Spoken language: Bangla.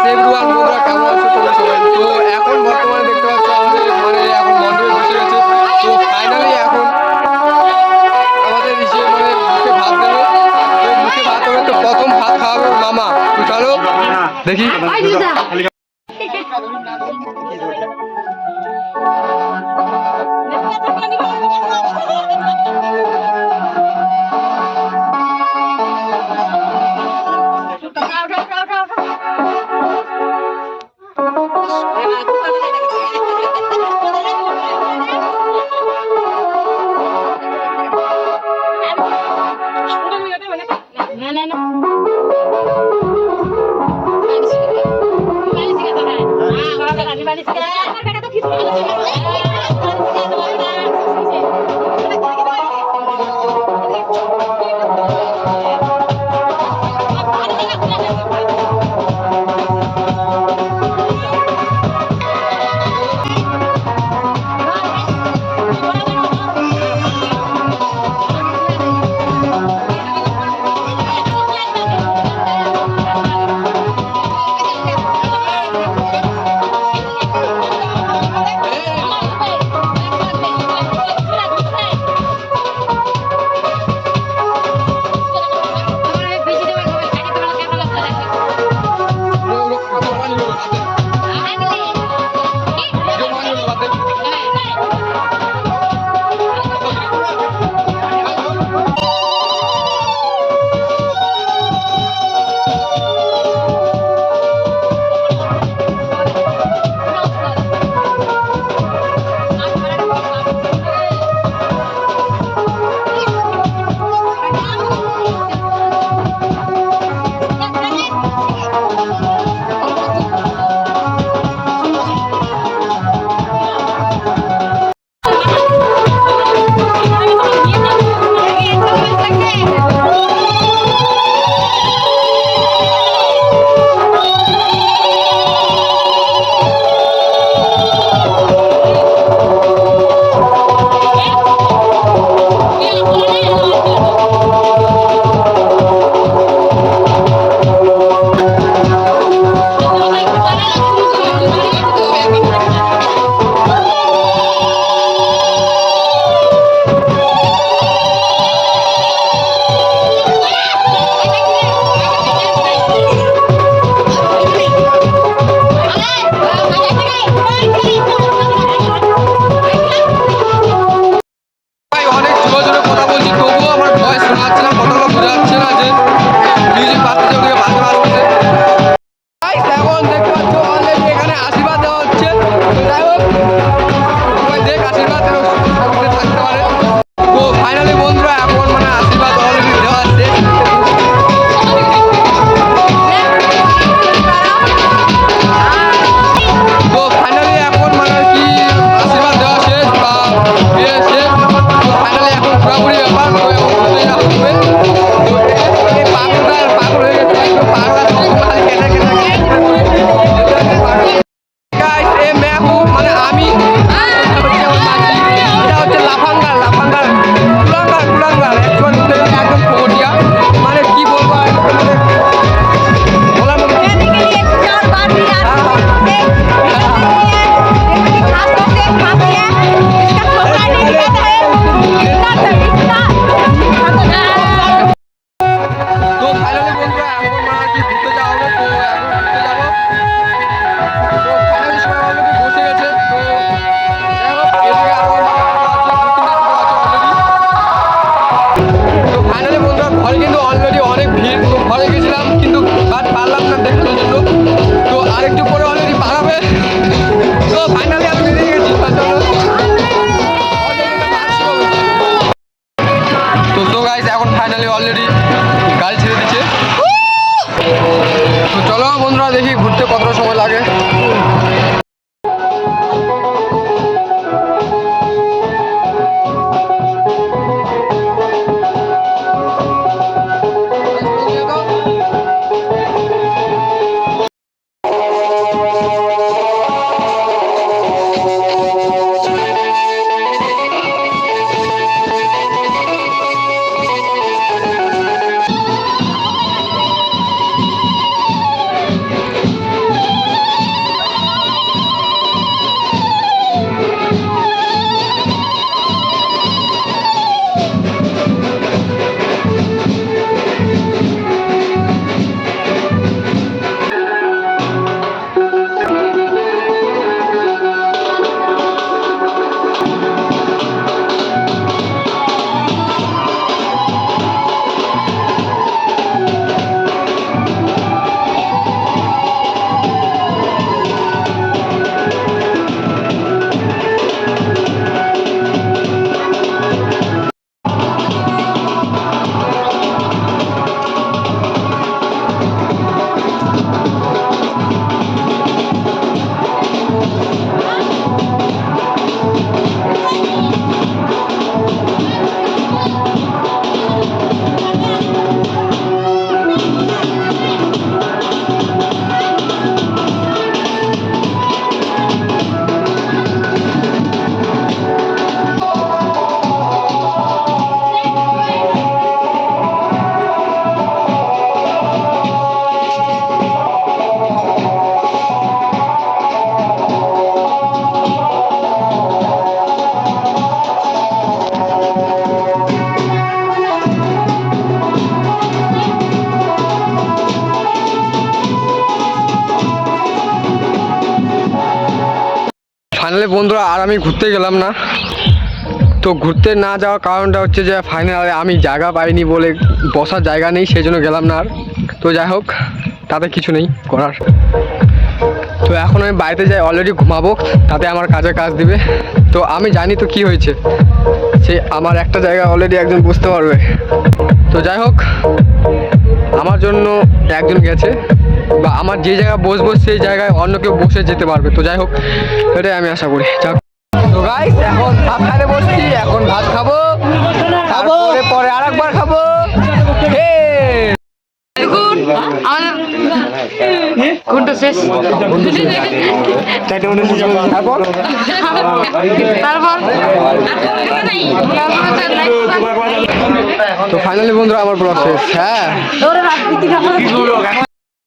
গাইস এভরিওয়ান বন্ধুরা তো এখন বর্তমানে দেখতে পাচ্ছ আমাদের মানে এখন মন্ডপে বসে গেছে তো ফাইনালি এখন আমাদের ইসে তো প্রথম ভাত খাওয়াবে মামা। তো দেখি। বাড়ি থেকে আমার বেটা তো খিচুড়ি আর একটু পরে অলরেডি পার হবে। তো ফাইনালি আমি বেরিয়ে গেছি তো তো গাইজ এখন ফাইনালি অলরেডি গাড়ি ছেড়ে দিচ্ছে। তো চলো বন্ধুরা দেখি ঘুরতে কত ফাইনালি বন্ধুরা আর আমি ঘুরতে গেলাম না। তো ঘুরতে না যাওয়ার কারণটা হচ্ছে যে ফাইনালে আমি জায়গা পাইনি বলে বসার জায়গা নেই সেই জন্য গেলাম না আর। তো যাই হোক, তাতে কিছু নেই করার। তো এখন আমি বাড়িতে যাই অলরেডি ঘুমাবো, তাতে আমার কাজে কাজ দিবে। তো আমি জানি তো কি হয়েছে। সে আমার একটা জায়গা অলরেডি একজন বুঝতে পারবে। তো যাই হোক, আমার জন্য একজন গেছে। বা আমার যে জায়গায় বসবো সেই জায়গায় অন্য কেউ বসে যেতে পারবে। তো যাই হোক এটাই আমি আশা করি। যাক। তো গাইস এখন বসছি এখন ভাত খাব খাব পরে খাব। শেষ। তারপর তারপর? তারপর? তো ফাইনালি বন্ধুরা আমার ব্লগ শেষ। হ্যাঁ।